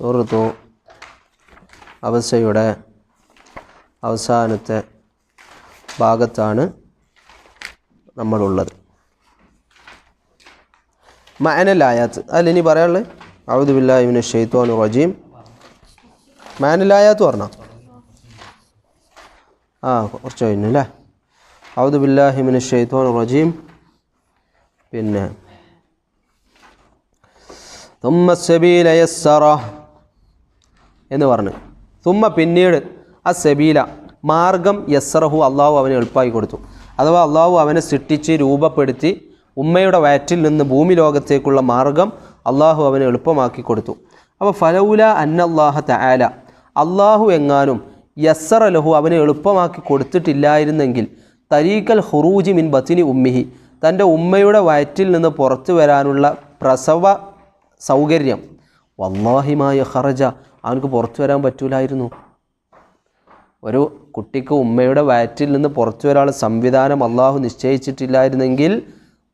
സൂറത്തു അവസയുടെ അവസാനത്തെ ഭാഗത്താണ് നമ്മളുള്ളത്. മാനലായാത്ത് ഇനി പറയാനുള്ളത് ഔദു ബില്ലാഹിമിന് ഷെയ്ത്തോൻ റജീം. മാനലായാത്ത് പറഞ്ഞോ? ആ കുറച്ച് കഴിഞ്ഞു അല്ലേ? ഔദു ബില്ലാഹിമിന് ഷെയ്ത്തോൻ റജീം. പിന്നെ തുമ്മ സബീല യസ്സറ. എന്ന് പറഞ്ഞു. തുമ്മ പിന്നീട് ആ സബീല മാർഗം യസ്സറഹു അള്ളാഹു അവനെ എളുപ്പമായി കൊടുത്തു. അഥവാ അള്ളാഹു അവനെ സൃഷ്ടിച്ച് രൂപപ്പെടുത്തി ഉമ്മയുടെ വയറ്റിൽ നിന്ന് ഭൂമി ലോകത്തേക്കുള്ള മാർഗം അള്ളാഹു അവനെ എളുപ്പമാക്കി കൊടുത്തു. അപ്പോൾ ഫലൗല അന്നല്ലാഹ തആല അള്ളാഹു എങ്ങാനും യസ്സറ ലഹു അവനെ എളുപ്പമാക്കി കൊടുത്തിട്ടില്ലായിരുന്നെങ്കിൽ തരീക്കൽ ഹുറൂജി മിൻ ബത്തിനി ഉമ്മിഹി തന്റെ ഉമ്മയുടെ വയറ്റിൽ നിന്ന് പുറത്തു വരാനുള്ള പ്രസവ സൗകര്യം വല്ലാഹിമായ ഹറജ അവനക്ക് പുറത്തു വരാൻ പറ്റൂലായിരുന്നു. ഒരു കുട്ടിക്ക് ഉമ്മയുടെ വയറ്റിൽ നിന്ന് പുറത്തു വരാനുള്ള സംവിധാനം അള്ളാഹു നിശ്ചയിച്ചിട്ടില്ലായിരുന്നെങ്കിൽ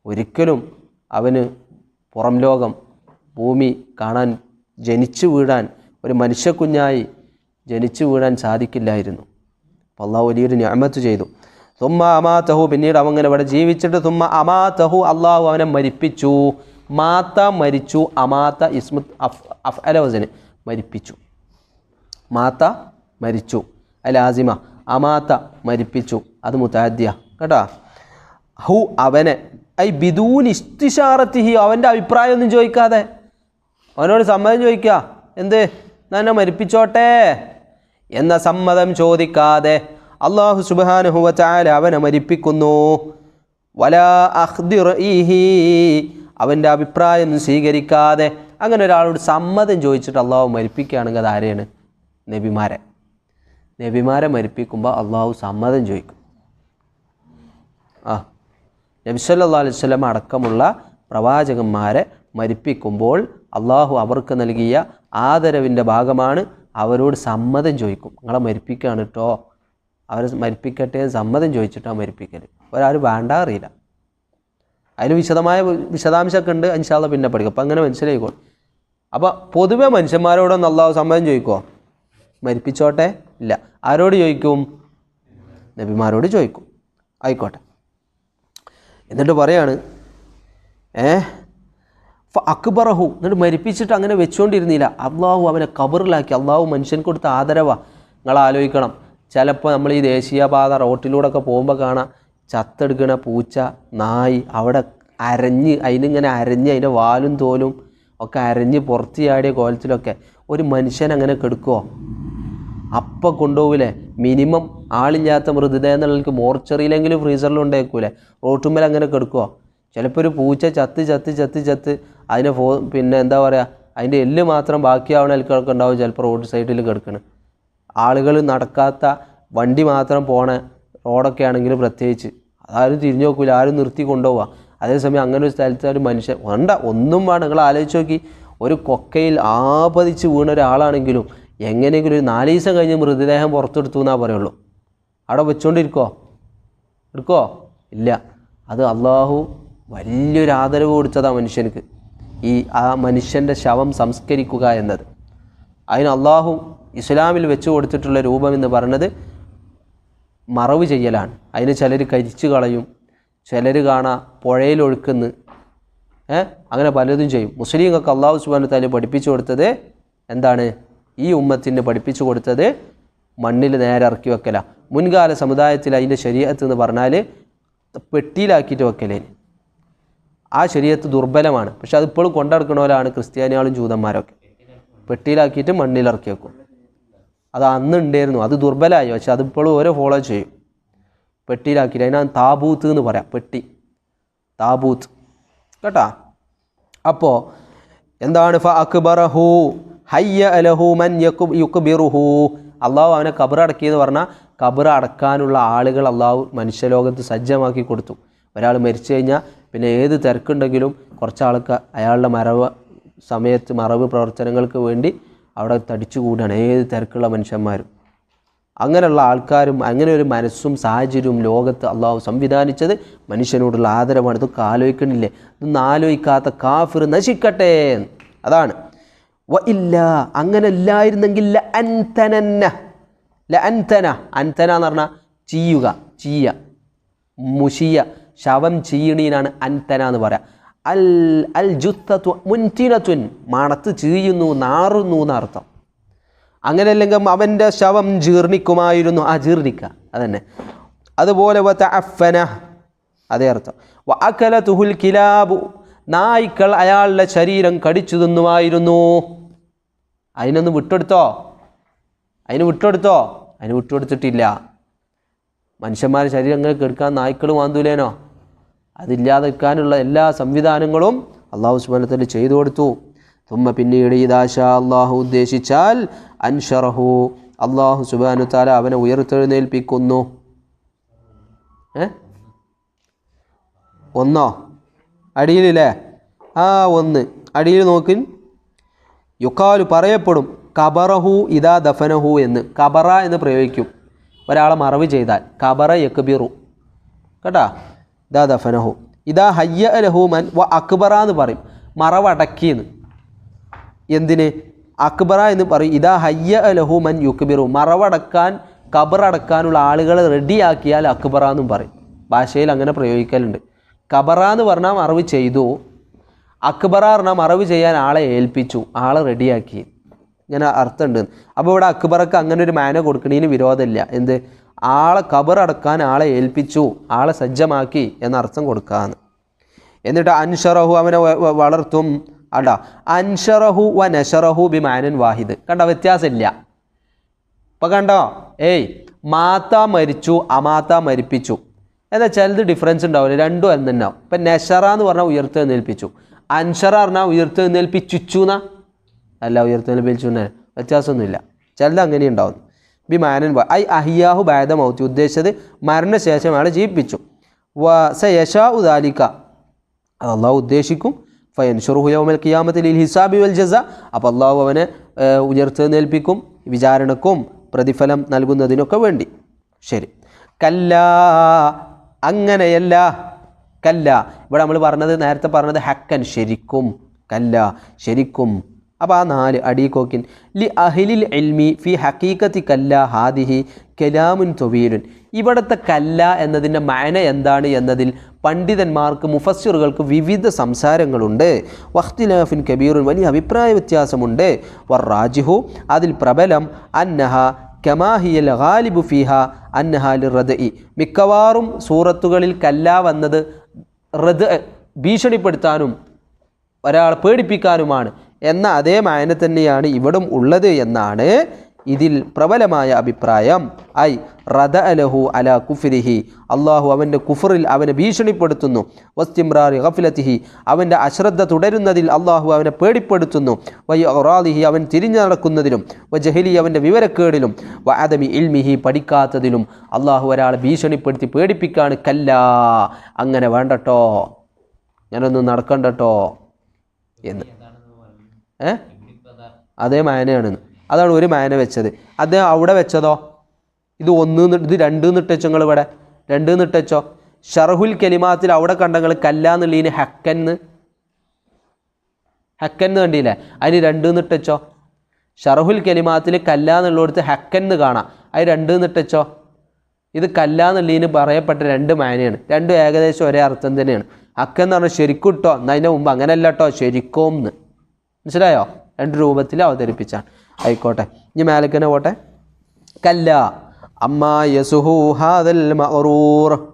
ഒരിക്കലും അവന് പുറം ലോകം ഭൂമി കാണാൻ ജനിച്ചു വീഴാൻ ഒരു മനുഷ്യക്കുഞ്ഞായി ജനിച്ചു വീഴാൻ സാധിക്കില്ലായിരുന്നു. അപ്പോൾ അള്ളാഹു വലിയൊരു ഞാമത്ത് ചെയ്തു. തുമ്മ അമാ തഹു പിന്നീട് അവങ്ങനെ ഇവിടെ ജീവിച്ചിട്ട് തുമ്മ അമാ തഹു അള്ളാഹു അവനെ മരിപ്പിച്ചു. മാത്ത മരിച്ചു അമാത്ത ഇസ്മത്ത് അഫ് അഫ് അലവസന് മരിപ്പിച്ചു. മാത്ത മരിച്ചു അലാസിമ അമാത്ത മരിപ്പിച്ചു. അത് മുത്താദ്യ. കേട്ടാ? ഹു അവനെ ഐ ബിദൂൻ ഇസ്തിഷാറത്തിഹി അവന്റെ അഭിപ്രായം ഒന്നും ചോദിക്കാതെ. അവനോട് സമ്മതം ചോദിക്കുക എന്ത്? എന്നെ മരിപ്പിച്ചോട്ടെ. എന്ന സമ്മതം ചോദിക്കാതെ അള്ളാഹു സുബാനുഹുവ ചാല അവനെ മരിപ്പിക്കുന്നു. വല അഹ്ദിറീഹി അവന്റെ അഭിപ്രായം സ്വീകരിക്കാതെ അങ്ങനെ ഒരാളോട് സമ്മതം ചോദിച്ചിട്ട് അള്ളാഹു മരിപ്പിക്കുകയാണെങ്കിൽ അത് ആരെയാണ്? നബിമാരെ. നബിമാരെ മരിപ്പിക്കുമ്പോൾ അള്ളാഹു സമ്മതം ചോദിക്കും. ആ നബി സല്ലല്ലാഹു അലൈഹി സ്വലം അടക്കമുള്ള പ്രവാചകന്മാരെ മരിപ്പിക്കുമ്പോൾ അള്ളാഹു അവർക്ക് നൽകിയ ആദരവിന്റെ ഭാഗമാണ് അവരോട് സമ്മതം ചോദിക്കും. നിങ്ങളെ മരിപ്പിക്കുകയാണ് കേട്ടോ അവരെ മരിപ്പിക്കട്ടെ സമ്മതം ചോദിച്ചിട്ടാണ് മരിപ്പിക്കൽ ഒരാരും വേണ്ട അറിയില്ല. അതിന് വിശദമായ വിശദാംശമൊക്കെ ഉണ്ട് അൻഷാല്ല പിന്നെ പഠിക്കും. അപ്പം അങ്ങനെ മനസ്സിലായിക്കോളും. അപ്പോൾ പൊതുവെ മനുഷ്യന്മാരോടൊന്നും അള്ളാഹു സമ്മതം ചോദിക്കുമോ മരിപ്പിച്ചോട്ടെ? ഇല്ല. ആരോട് ചോദിക്കും? നബിമാരോട് ചോദിക്കും. ആയിക്കോട്ടെ. എന്നിട്ട് പറയാണ് ഏ അക്ബറഹു. എന്നിട്ട് മരിപ്പിച്ചിട്ട് അങ്ങനെ വെച്ചുകൊണ്ടിരുന്നില്ല അള്ളാഹു അവനെ കബറിലാക്കി. അള്ളാഹു മനുഷ്യൻ കൊടുത്ത ആദരവാ. നിങ്ങൾ ആലോചിക്കണം ചിലപ്പോൾ നമ്മൾ ഈ ദേശീയപാത റോട്ടിലൂടെ ഒക്കെ പോകുമ്പോൾ കാണാം. ചത്തെടുക്കണ പൂച്ച നായി അവിടെ അരഞ്ഞ് അതിനിങ്ങനെ അരഞ്ഞ് അതിന്റെ വാലും തോലും ഒക്കെ അരഞ്ഞ് പുറത്ത് ചാടിയ കോലത്തിലൊക്കെ ഒരു മനുഷ്യൻ അങ്ങനെ കെടുക്കുമോ അപ്പം കൊണ്ടുപോകില്ലേ മിനിമം ആളില്ലാത്ത മൃതദേഹം എന്നുള്ളവർക്ക് മോർച്ചറിയിലെങ്കിലും ഫ്രീസറിൽ ഉണ്ടാക്കൂലേ റോട്ടുമ്മൽ അങ്ങനെ കെടുക്കുമോ ചിലപ്പോൾ ഒരു പൂച്ച ചത്ത് ചത്ത് ചത്ത് ചത്ത് അതിനെ ഫോ പിന്നെ എന്താ പറയുക അതിന്റെ എല്ല് മാത്രം ബാക്കിയാവണ ആൾക്കാർക്ക് ഉണ്ടാവും ചിലപ്പോൾ റോഡ് സൈഡിൽ കിടക്കണം. ആളുകൾ നടക്കാത്ത വണ്ടി മാത്രം പോണ റോഡൊക്കെ ആണെങ്കിലും പ്രത്യേകിച്ച്. ആരും തിരിഞ്ഞു നോക്കില്ല ആരും നിർത്തി കൊണ്ടുപോവുക അതേസമയം അങ്ങനെ ഒരു സ്ഥലത്ത് ഒരു മനുഷ്യൻ വേണ്ട ഒന്നും വേണം നിങ്ങൾ ആലോചിച്ച് നോക്കി. ഒരു കൊക്കയിൽ ആപതിച്ച് വീണ ഒരാളാണെങ്കിലും എങ്ങനെയെങ്കിലും ഒരു നാല് ദിവസം കഴിഞ്ഞ് മൃതദേഹം പുറത്തെടുത്തു എന്നാ പറയുള്ളൂ. അവിടെ വെച്ചുകൊണ്ടിരിക്കോ എടുക്കോ? ഇല്ല. അത് അള്ളാഹു വലിയൊരു ആദരവ് കൊടുത്തതാ മനുഷ്യനക്ക്. ഈ ആ മനുഷ്യന്റെ ശവം സംസ്കരിക്കുക എന്നത്. അതിന് അള്ളാഹു ഇസ്ലാമിൽ വെച്ച് കൊടുത്തിട്ടുള്ള രൂപം എന്ന് പറയുന്നത് മറവ് ചെയ്യലാണ്. അതിന് ചിലർ കരിച്ചു കളയും ചിലർ കാണാ പുഴയിലൊഴുക്കുന്ന് അങ്ങനെ പലതും ചെയ്യും. മുസ്ലിങ്ങൾക്ക് അള്ളാഹു സുബാനു താൽ പഠിപ്പിച്ചു കൊടുത്തത് എന്താണ്? ഈ ഉമ്മത്തിന് പഠിപ്പിച്ചു കൊടുത്തത് മണ്ണിൽ നേരെ ഇറക്കി വെക്കല. മുൻകാല സമുദായത്തിൽ അതിന്റെ ശരീരത്ത് എന്ന് പറഞ്ഞാൽ പെട്ടിയിലാക്കിയിട്ട് വെക്കലേന് ആ ശരീരത്ത് ദുർബലമാണ്. പക്ഷെ അതിപ്പോഴും കൊണ്ടടക്കണവരാണ് ക്രിസ്ത്യാനികളും ജൂതന്മാരൊക്കെ. പെട്ടിയിലാക്കിയിട്ട് മണ്ണിലിറക്കി വെക്കും. അത് അന്ന് ഉണ്ടായിരുന്നു അത് ദുർബലമായി പക്ഷെ അതിപ്പോഴും ഓരോ ഫോളോ ചെയ്യും. പെട്ടിയിലാക്കിയിട്ട് അതിനാണ് താബൂത്ത് എന്ന് പറയാം. പെട്ടി. താബൂത്ത്. കേട്ടാ? അപ്പോൾ എന്താണ്? ഫ അക്ബറഹു ഹയ്യ അലഹു മൻ യക്കു യുക്ബിറുഹു. അള്ളാഹു അവനെ കബർ അടക്കിയെന്ന് പറഞ്ഞാൽ കബർ അടക്കാനുള്ള ആളുകൾ അള്ളാഹു മനുഷ്യലോകത്ത് സജ്ജമാക്കി കൊടുത്തു. ഒരാൾ മരിച്ചു കഴിഞ്ഞാൽ പിന്നെ ഏത് തിരക്കുണ്ടെങ്കിലും കുറച്ച് ആൾക്ക് അയാളുടെ മറവ് സമയത്ത് മറവ് പ്രവർത്തനങ്ങൾക്ക് വേണ്ടി അവിടെ തടിച്ചു കൂടുകയാണ് ഏത് തിരക്കുള്ള മനുഷ്യന്മാരും. അങ്ങനെയുള്ള ആൾക്കാരും അങ്ങനെ ഒരു മനസ്സും സാഹചര്യവും ലോകത്ത് അള്ളാഹു സംവിധാനിച്ചത് മനുഷ്യനോടുള്ള ആദരവാണ്. ഇതൊക്കെ ആലോചിക്കണില്ലേ? ഇതൊന്നും ആലോചിക്കാത്ത കാഫിർ നശിക്കട്ടെ. അതാണ്. വ ഇല്ല അങ്ങനെ ഇല്ലായിരുന്നെങ്കിൽ ല അൻതനന്ന ല അൻതന അൻതന എന്ന് പറഞ്ഞാൽ ചീയുക ചീയ മുഷിയ ശവം ചീയണീനാണ് അൻതന എന്ന് പറയാം. അൽ അൽ ജുത്തത്വ മുന്റിനത്വൻ മണത്ത് ചീയുന്നു നാറുന്നു എന്നർത്ഥം. അങ്ങനെ അല്ലെങ്കിൽ അവന്റെ ശവം ജീർണിക്കുമായിരുന്നു. ആ ജീർണിക്ക അതന്നെ. അതുപോലെ അഫന അതേ അർത്ഥം. അക്കല തുഹുൽ കിലാബു നായ്ക്കൾ അയാളുടെ ശരീരം കടിച്ചു തിന്നുമായിരുന്നു. അതിനൊന്ന് വിട്ടെടുത്തോ? അതിന് വിട്ടെടുത്തോ? അതിന് വിട്ടുകൊടുത്തിട്ടില്ല. മനുഷ്യന്മാരുടെ ശരീരം അങ്ങനെ കെടുക്കാൻ നായ്ക്കൾ വാന്തൂലേനോ? അതില്ലാതെ നിൽക്കാനുള്ള എല്ലാ സംവിധാനങ്ങളും അള്ളാഹു സുബാനത്തിൽ ചെയ്തു കൊടുത്തു. തുമ്മ പിന്നീട് ഇദാശ അള്ളാഹു ഉദ്ദേശിച്ചാൽ അൻഷറഹു. അള്ളാഹു സുബാനു താല അവനെ ഉയർത്തെഴുന്നേൽപ്പിക്കുന്നു. ഏ? ഒന്നോ? അടിയിലില്ലേ? ആ ഒന്ന്. അടിയിൽ നോക്കി യുക്കാലു പറയപ്പെടും കബറഹു ഇതാ ദഫനഹു എന്ന്. കബറ എന്ന് പ്രയോഗിക്കും. ഒരാളെ മറവ് ചെയ്താൽ കബറ യക്ബിറു. കേട്ടാ? ഇതാ ദഫനഹു ഇതാ ഹയ്യ ലഹു മൻ വ അക്ബറ എന്ന് പറയും. മറവടക്കിയെന്ന് എന്തിന്? അക്ബറ എന്ന് പറയും. ഇതാ ഹയ്യ ലഹു മൻ യുക്ബിറു. മറവടക്കാൻ കബറടക്കാനുള്ള ആളുകളെ റെഡിയാക്കിയാൽ അക്ബറ എന്നും പറയും. ഭാഷയിൽ അങ്ങനെ പ്രയോഗിക്കലുണ്ട്. കബറ എന്ന് പറഞ്ഞാൽ മറവ് ചെയ്തു. അക്ബറ പറഞ്ഞാൽ മറവ് ചെയ്യാൻ ആളെ ഏൽപ്പിച്ചു. ആളെ റെഡിയാക്കി. ഇങ്ങനെ അർത്ഥമുണ്ട്. അപ്പോൾ ഇവിടെ അക്ബറക്ക് അങ്ങനെ ഒരു മാന കൊടുക്കണേന് വിരോധമില്ല. എന്ത്? ആളെ കബറടക്കാൻ ആളെ ഏൽപ്പിച്ചു ആളെ സജ്ജമാക്കി എന്നർത്ഥം കൊടുക്കാന്ന്. എന്നിട്ട് അൻഷറഹു അവനെ വളർത്തും. അടാ അൻഷറഹു വ നഷറഹു ബി മാനൻ വാഹിദ്. കണ്ട വ്യത്യാസമില്ല. ഇപ്പം കണ്ടോ ഏയ് മാത്ത മരിച്ചു അമാത്ത മരിപ്പിച്ചു. എന്നാൽ ചിലത് ഡിഫറൻസ് ഉണ്ടാവില്ല രണ്ടും എന്തുണ്ടാവും ഇപ്പം നെഷറ എന്ന് പറഞ്ഞാൽ ഉയർത്തെഴുന്നേൽപ്പിച്ചു അൻഷറ പറഞ്ഞാൽ ഉയർത്തെഴുന്നേൽപ്പിച്ചു എന്നാ അല്ല ഉയർത്തെഴുന്നേൽപ്പിച്ചു തന്നെ വ്യത്യാസമൊന്നുമില്ല. ചിലത് അങ്ങനെ ഉണ്ടാവും ബി മാനൻ വ ഐ അഹിയാഹു ബാദ മൗത്തി. ഉദ്ദേശിച്ചത് മരണശേഷം അയാളെ ജീവിപ്പിച്ചു. വ സ യശാ ഉദാലിക്ക അത് അള്ളാഹു ഉദ്ദേശിക്കും. ഫയൻഷുറുഹു യൗമൽ ഖിയാമത്തിൽ ലിൽ ഹിസാബി വൽ ജസ. അപ്പോൾ അള്ളാഹു അവനെ ഏഹ്, നേൽപ്പിക്കും വിചാരണക്കും പ്രതിഫലം നൽകുന്നതിനൊക്കെ വേണ്ടി. ശരി. കല്ല അങ്ങനെയല്ല. കല്ല. ഇവിടെ നമ്മൾ പറഞ്ഞത് നേരത്തെ പറഞ്ഞത് ഹക്കൻ. ശരിക്കും. കല്ല. ശരിക്കും. അപ്പോൾ ആ നാല് അടീക്കോക്കിൻ ലി അഹിലിൽ എൽമി ഫി ഹക്കീക്കത്തി കല്ല ഹാദിഹി കലാമുൻ തൊവീലുൻ. ഇവിടുത്തെ കല്ല എന്നതിന്റെ മയന എന്താണ് എന്നതിൽ പണ്ഡിതന്മാർക്ക് മുഫസ്സിറുകൾക്ക് വിവിധ സംസാരങ്ങളുണ്ട്. വഖ്തിലാഫിൻ കബീറുൻ വലിയ അഭിപ്രായ വ്യത്യാസമുണ്ട്. വർ റാജിഹു അതിൽ പ്രബലം അന്നഹ കമാഹിയൽ ഗാലിബു ഫിഹ അന്നഹാലി റദ് ഇ മിക്കവാറും സൂറത്തുകളിൽ കല്ല വന്നത് റദ് ഭീഷണിപ്പെടുത്താനും ഒരാളെ പേടിപ്പിക്കാനുമാണ്. എന്ന അതേ മായന തന്നെയാണ് ഇവിടും ഉള്ളത് എന്നാണ് ഇതിൽ പ്രബലമായ അഭിപ്രായം. ഐ റദ അലഹു അല കുഫിരിഹി. അള്ളാഹു അവന്റെ കുഫറിൽ അവനെ ഭീഷണിപ്പെടുത്തുന്നു. വസ്തിമ്രാറി ഗഫിലത്തിഹി. അവന്റെ അശ്രദ്ധ തുടരുന്നതിൽ അള്ളാഹു അവനെ പേടിപ്പെടുത്തുന്നു. വൈ ഒറാദിഹി അവൻ തിരിഞ്ഞു നടക്കുന്നതിലും. വ ജഹലി അവന്റെ വിവരക്കേടിലും. വ അദമി ഇൽമിഹി പഠിക്കാത്തതിലും. അള്ളാഹു ഒരാളെ ഭീഷണിപ്പെടുത്തി പേടിപ്പിക്കാണ്. കല്ല. അങ്ങനെ വേണ്ടട്ടോ. ഞാനൊന്നും നടക്കണ്ടട്ടോ. എന്ന്. ഏ? അതേ മായനയാണെന്ന്. അതാണ് ഒരു മായന വെച്ചത്. അത് അവിടെ വെച്ചതോ? ഇത് ഒന്ന് ഇത് രണ്ട് നിട്ടച്ചോ നിങ്ങൾ ഇവിടെ? രണ്ട് നിട്ടച്ചോ ഷർഹുൽ കലിമാത്തിൽ അവിടെ കണ്ടങ്ങൾ കല്ലാന്നുള്ളതിന് ഹക്കന്ന് ഹക്കന്ന് കണ്ടില്ലേ? അതിന് രണ്ട് നിട്ടച്ചോ ഷർഹുൽ കലിമാത്തിൽ കല്ലാന്നുള്ളിടത്ത് ഹക്കന്ന് കാണാം. അത് രണ്ട് നിട്ടച്ചോ ഇത് കല്ലാന്നുള്ളതിന് പറയപ്പെട്ട രണ്ട് മാനയാണ് രണ്ടും ഏകദേശം ഒരേ അർത്ഥം തന്നെയാണ്. ഹക്കെന്ന് പറഞ്ഞാൽ ശരിക്കും കേട്ടോ എന്നതിന്റെ മുമ്പ് അങ്ങനെയല്ല കേട്ടോ ശരിക്കും എന്ന് മനസ്സിലായോ? രണ്ട് രൂപത്തിൽ അവതരിപ്പിച്ചാണ്. ആയിക്കോട്ടെ. ഇനി മേലക്കനെ പോട്ടെ. കല്ല. അമ്മ യസുഹു ഹാദൽ മറൂർ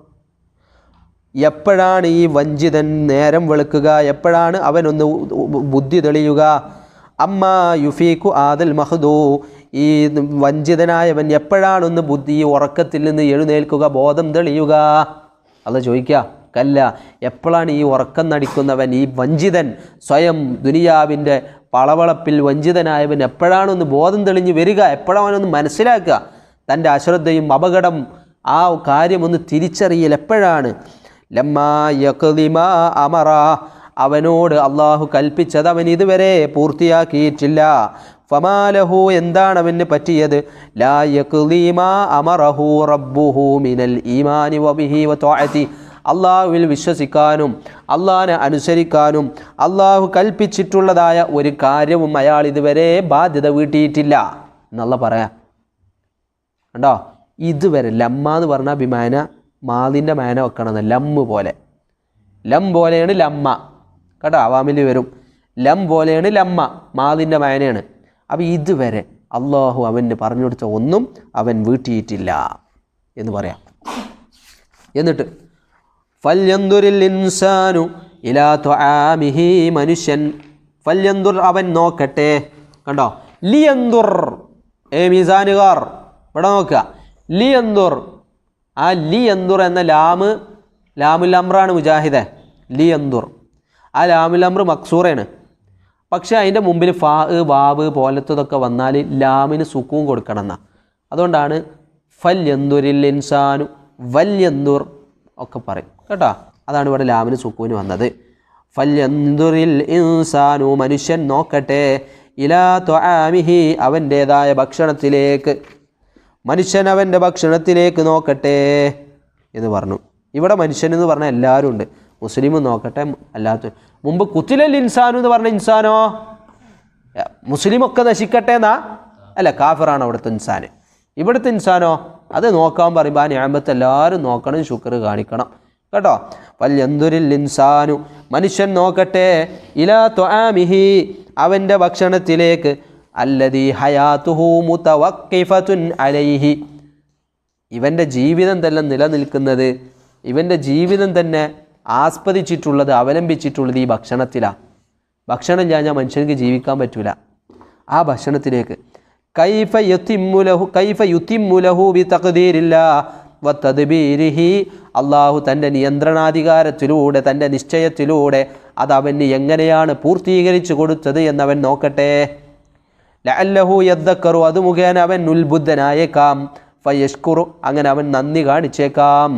എപ്പോഴാണ് ഈ വഞ്ചിതൻ നേരം വെളുക്കുക? എപ്പോഴാണ് അവനൊന്ന് ബുദ്ധി തെളിയുക? അമ്മ യുഫീഖു ആദൽ മഹദൂ. ഈ വഞ്ചിതനായവൻ എപ്പോഴാണൊന്ന് ബുദ്ധി ഉറക്കത്തിൽ നിന്ന് എഴുന്നേൽക്കുക? ബോധം തെളിയുക. അത് ചോദിക്കുക. കല്ല എപ്പോഴാണ് ഈ ഉറക്കം നടിക്കുന്നവൻ ഈ വഞ്ചിതൻ സ്വയം ദുനിയാവിന്റെ പളവളപ്പിൽ വഞ്ചിതനായവൻ എപ്പോഴാണൊന്ന് ബോധം തെളിഞ്ഞ് വരിക? എപ്പോഴാണൊന്ന് മനസ്സിലാക്കുക? തന്റെ അശ്രദ്ധയും അപകടം ആ കാര്യമൊന്ന് തിരിച്ചറിയൽ എപ്പോഴാണ്? ലമ്മാ അമറ. അവനോട് അള്ളാഹു കൽപ്പിച്ചത് അവൻ ഇതുവരെ പൂർത്തിയാക്കിയിട്ടില്ല. ഫമാലഹു എന്താണ് അവന് പറ്റിയത്? ലാ യക്ലീമാ അമറഹു റബ്ബുഹു മിനൽ ഈമാനി വബിഹി വ വതഅതി അള്ളാഹുവിൽ വിശ്വസിക്കാനും അള്ളാഹിനെ അനുസരിക്കാനും അള്ളാഹു കൽപ്പിച്ചിട്ടുള്ളതായ ഒരു കാര്യവും അയാൾ ഇതുവരെ ബാധ്യത വീട്ടിയിട്ടില്ല എന്നുള്ള പറയാ. കണ്ടോ? ഇതുവരെ ലമ്മ എന്ന് പറഞ്ഞാൽ ബിമാന മാതിന്റെ മാന വെക്കണമെന്ന് ലമ്മ് പോലെ. ലം പോലെയാണ് ലമ്മ. കേട്ടോ? അവാമിൽ വരും. ലം പോലെയാണ് ലമ്മ മാതിന്റെ മാനയാണ്. അപ്പോൾ ഇതുവരെ അള്ളാഹു അവന് പറഞ്ഞു കൊടുത്ത ഒന്നും അവൻ വീട്ടിയിട്ടില്ല എന്ന് പറയാം. എന്നിട്ട് ഫല്യന്തുരിൽ ഇൻസാനു ഇലാ ത്വആമിഹി മനുഷ്യൻ. ഫല്യന്തുർ അവൻ നോക്കട്ടെ. കണ്ടോ? ലിയന്തുർ. ഏ മീസാനുകാർ. ഇവിടെ നോക്കുക. ലിയന്തുർ. ആ ലിയന്തുർ എന്ന ലാമ് ലാമുൽ അമ്രാണ് മുജാഹിദെ. ലിയന്തുർ. ആ ലാമുൽ അമ്ര മക്സൂറയാണ് പക്ഷേ അതിന്റെ മുമ്പിൽ ഫാ വാവ് പോലത്തതൊക്കെ വന്നാൽ ലാമിന് സുക്കൂൻ കൊടുക്കണം എന്നാ. അതുകൊണ്ടാണ് ഫല്യന്തുരിൽ ഇൻസാനു വല്യന്തുർ ഒക്കെ പറയും. കേട്ടോ? അതാണ് ഇവിടെ ലാമിന് സുക്കൂന് വന്നത്. ഫല്യന്തുറിൽ ഇൻസാനു മനുഷ്യൻ നോക്കട്ടെ. ഇലാ ത്വാമിഹി അവന്റേതായ ഭക്ഷണത്തിലേക്ക്. മനുഷ്യൻ അവന്റെ ഭക്ഷണത്തിലേക്ക് നോക്കട്ടെ എന്ന് പറഞ്ഞു. ഇവിടെ മനുഷ്യൻ എന്ന് പറഞ്ഞാൽ എല്ലാവരും ഉണ്ട്. മുസ്ലിം നോക്കട്ടെ അല്ലാത്ത മുമ്പ് കുത്തിലൽ ഇൻസാനു എന്ന് പറഞ്ഞ ഇൻസാനോ? മുസ്ലിമൊക്കെ നശിക്കട്ടെ എന്നാ? അല്ല കാഫിറാണ് അവിടുത്തെ ഇൻസാന്. ഇവിടുത്തെ ഇൻസാനോ? അത് നോക്കാൻ പറയുമ്പോൾ ആ ഞാമ്പത്ത് എല്ലാവരും നോക്കണം ശുക്ർ കാണിക്കണം. കേട്ടോ? വല്യന്തുരിൽ ഇൻസാനു. മനുഷ്യൻ നോക്കട്ടെ. ഇലാ ത്വാമിഹി. അവന്റെ ഭക്ഷണത്തിലേക്ക് അല്ലതി ഹയാത്തുഹു മുതവക്കിഫത്തുൻ അലൈഹി. ഇവന്റെ ജീവിതം തന്നെ നിലനിൽക്കുന്നത് ഇവന്റെ ജീവിതം തന്നെ ആസ്പദിച്ചിട്ടുള്ളത് അവലംബിച്ചിട്ടുള്ളത് ഈ ഭക്ഷണത്തിലാണ് ഭക്ഷണം ഞാൻ മനുഷ്യർക്ക് ജീവിക്കാൻ പറ്റില്ല ആ ഭക്ഷണത്തിലേക്ക്. കൈഫ കൈഫ അള്ളാഹു തന്റെ നിയന്ത്രണാധികാരത്തിലൂടെ തന്റെ നിശ്ചയത്തിലൂടെ അത് അവന് എങ്ങനെയാണ് പൂർത്തീകരിച്ചു കൊടുത്തത് എന്നവൻ നോക്കട്ടെ. ലഅല്ലഹു യദ്ദക്കറു അത് മുഖേന അവൻ ഉത്ബുദ്ധനായേക്കാം ഫയഷ്കുറു അങ്ങനെ അവൻ നന്ദി കാണിച്ചേക്കാം.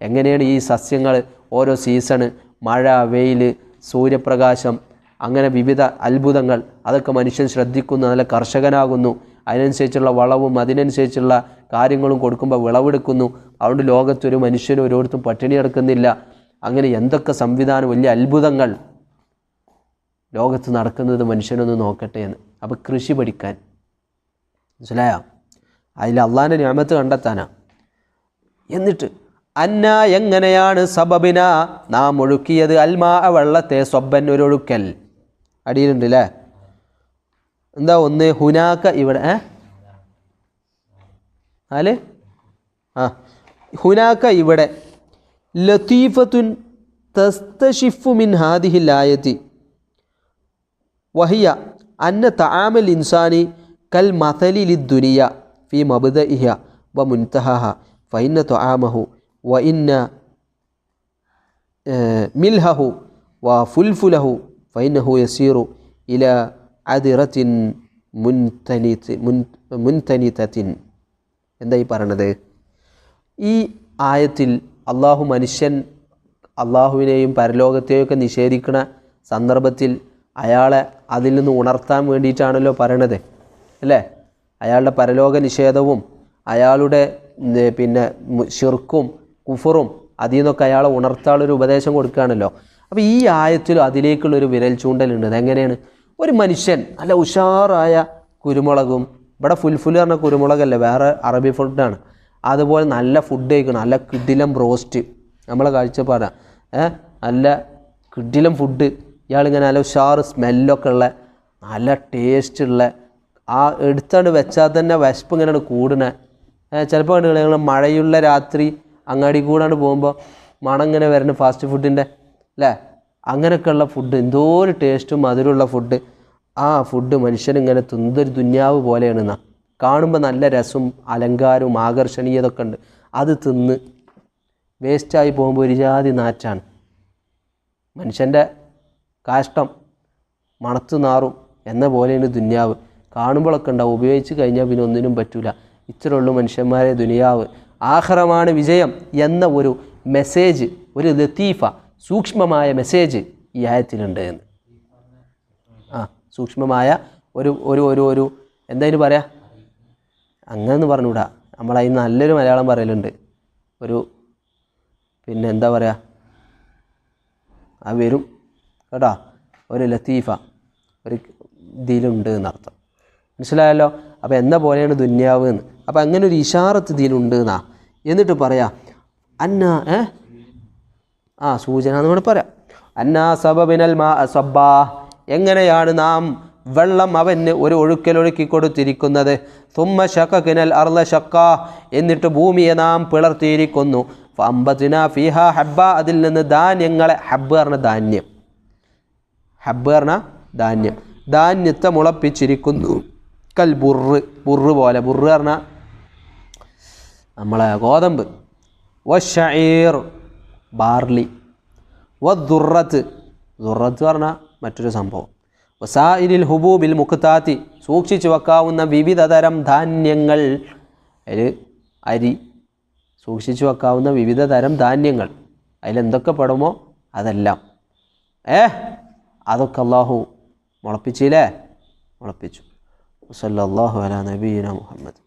എങ്ങനെയാണ് ഈ സസ്യങ്ങൾ ഓരോ സീസണ് മഴ വെയിൽ സൂര്യപ്രകാശം അങ്ങനെ വിവിധ അത്ഭുതങ്ങൾ അതൊക്കെ മനുഷ്യൻ ശ്രദ്ധിക്കുന്നു നല്ല കർഷകനാകുന്നു. അതിനനുസരിച്ചുള്ള വളവും അതിനനുസരിച്ചുള്ള കാര്യങ്ങളും കൊടുക്കുമ്പോൾ വിളവെടുക്കുന്നു. അതുകൊണ്ട് ലോകത്തൊരു മനുഷ്യനും ഓരോരുത്തും പട്ടിണി കിടക്കുന്നില്ല. അങ്ങനെ എന്തൊക്കെ സംവിധാനം വലിയ അത്ഭുതങ്ങൾ ലോകത്ത് നടക്കുന്നത് മനുഷ്യനൊന്ന് നോക്കട്ടെ എന്ന്. അപ്പോൾ കൃഷി പഠിക്കാൻ. മനസ്സിലായോ? അതിൽ അള്ളാന്റെ ഞാമത്ത് കണ്ടെത്താനാ. എന്നിട്ട് അന്ന എങ്ങനെയാണ് സബബിന? നാം ഒഴുക്കിയത് അൽമാ വെള്ളത്തെ സ്വബൻ ഒരു അടിയിലുണ്ട് അല്ലേ എന്താ ഒന്ന്? ഹുനാക്ക ഇവിടെ ഏ? നാല്? ആ. ഹുനാക്ക ഇവിടെ. ലത്തീഫത്തുൻ തസ്തഷിഫു മിൻ ഹാദിഹിൽ ആയത്തി വഹിയ അന്ന താമൽ ഇൻസാനി കൽ മഥലി ലിദ്ദുനിയ ഫി മബുദ ഇഹ വ മുൻതഹ ഫഇന്ന തആമഹു വ ഇന്ന മിൽഹഹു വ ഫുൽഫുലഹു ഫഇന്നഹു യസീറു ഇല അദിറത്തിൻ മുൻതനിത് മുൻ മുൻതനിതത്തിൻ എന്താ ഈ പറയണത്? ഈ ആയത്തിൽ അള്ളാഹു മനുഷ്യൻ അള്ളാഹുവിനെയും പരലോകത്തെയും ഒക്കെ നിഷേധിക്കുന്ന സന്ദർഭത്തിൽ അയാളെ അതിൽ നിന്ന് ഉണർത്താൻ വേണ്ടിയിട്ടാണല്ലോ പറയണത് അല്ലേ? അയാളുടെ പരലോക നിഷേധവും അയാളുടെ പിന്നെ ഷിർക്കും കുഫറും അതിൽ നിന്നൊക്കെ അയാളെ ഉണർത്താനുള്ളൊരു ഉപദേശം കൊടുക്കുകയാണല്ലോ. അപ്പോൾ ഈ ആയത്തിലും അതിലേക്കുള്ളൊരു വിരൽ ചൂണ്ടലുണ്ട്. അതെങ്ങനെയാണ്? ഒരു മനുഷ്യൻ നല്ല ഉഷാറായ കുരുമുളകും ഇവിടെ ഫുൽഫുൽ പറഞ്ഞ കുരുമുളകല്ലേ വേറെ അറബി ഫുഡാണ് അതുപോലെ നല്ല ഫുഡ് കഴിക്കണം നല്ല കിഡിലം റോസ്റ്റ് നമ്മളെ കാഴ്ചപ്പാടാണ് ഏഹ് നല്ല കിഡിലം ഫുഡ് ഇയാളിങ്ങനെ നല്ല ഉഷാറ് സ്മെല്ലൊക്കെ ഉള്ള നല്ല ടേസ്റ്റ് ഉള്ള ആ എടുത്താണ്ട് വെച്ചാൽ തന്നെ വിശപ്പ് ഇങ്ങനെയാണ് കൂടണേ ചിലപ്പോൾ കണ്ടു ഞങ്ങൾ മഴയുള്ള രാത്രി അങ്ങാടി കൂടാണ്ട് പോകുമ്പോൾ മണം ഇങ്ങനെ വരുന്ന ഫാസ്റ്റ് ഫുഡിന്റെ അല്ലേ അങ്ങനെയൊക്കെയുള്ള ഫുഡ് എന്തോ ഒരു ടേസ്റ്റും മധുരമുള്ള ഫുഡ് ആ ഫുഡ് മനുഷ്യനിങ്ങനെ തിന്തൊരു ദുന്യാവ് പോലെയാണ് എന്നാ കാണുമ്പോൾ നല്ല രസവും അലങ്കാരവും ആകർഷണീയതൊക്കെ ഉണ്ട്. അത് തിന്ന് വേസ്റ്റായി പോകുമ്പോൾ ഒരു ജാതി നാറ്റാണ്. മനുഷ്യന്റെ കാഷ്ടം മണത്ത് നാറും എന്ന പോലെയാണ് ദുന്യാവ്. കാണുമ്പോഴൊക്കെ ഉണ്ടാവും ഉപയോഗിച്ച് കഴിഞ്ഞാൽ പിന്നെ ഒന്നിനും പറ്റൂല. ഇത്രയുള്ളൂ മനുഷ്യന്മാരെ ദുനിയാവ്. ആഹ്റമാണ് വിജയം എന്ന ഒരു മെസ്സേജ് ഒരു ലത്തീഫ സൂക്ഷ്മമായ മെസ്സേജ് ഈ ആയത്തിലുണ്ട് എന്ന്. ആ സൂക്ഷ്മമായ ഒരു ഒരു ഒരു ഒരു എന്തായാലും പറയാ? അങ്ങനെ പറഞ്ഞുകൂടാ. നമ്മളതിന് നല്ലൊരു മലയാളം പറയലുണ്ട്. ഒരു പിന്നെ എന്താ പറയുക ആ വരും കേട്ടോ? ഒരു ലത്തീഫ ഒരു ഇതിലുണ്ട് എന്നർത്ഥം. മനസ്സിലായല്ലോ? അപ്പോൾ എന്ന പോലെയാണ് ദുന്യാവ് എന്ന്. അപ്പോൾ അങ്ങനെ ഒരു ഇഷാറത്ത് ഇതിലുണ്ട് എന്നാ. എന്നിട്ട് പറയാ അന്ന ഏ? ആ സൂചന എന്ന് വേണമെങ്കിൽ പറയാം. അന്നാ സബബിനൽ മാ സബ്ബാ. എങ്ങനെയാണ് നാം വെള്ളം അവന് ഒരു ഒഴുക്കലൊഴുക്കി കൊടുത്തിരിക്കുന്നത്? തുമ്മ ഷക്കിനൽ അർല ഷക്ക എന്നിട്ട് ഭൂമിയെ നാം പിളർത്തിയിരിക്കുന്നു. അമ്പത്തിന ഫിഹ ഹബ്ബ. അതിൽ നിന്ന് ധാന്യങ്ങളെ ഹബ്ബ് പറഞ്ഞ ധാന്യം. ഹബ്ബ് പറഞ്ഞ ധാന്യം. ധാന്യത്തെ മുളപ്പിച്ചിരിക്കുന്നു. കൽ ബുറ് ബുറ് പോലെ. ബുറ് പറഞ്ഞ നമ്മളെ ഗോതമ്പ്. വഷീർ ബാർലി. വ ദുറത്ത്. പറഞ്ഞാൽ മറ്റൊരു സംഭവം. വസായിരിൽ ഹുബൂബിൽ മുഖത്താത്തി സൂക്ഷിച്ചു വെക്കാവുന്ന വിവിധ തരം ധാന്യങ്ങൾ. അതിൽ അരി സൂക്ഷിച്ചു വെക്കാവുന്ന വിവിധ തരം ധാന്യങ്ങൾ. അതിലെന്തൊക്കെ പെടുമോ അതെല്ലാം. ഏ? അതൊക്കെ അള്ളാഹു മുളപ്പിച്ചില്ലേ? മുളപ്പിച്ചു. സല്ലാഹു അല നബീന മുഹമ്മദ്.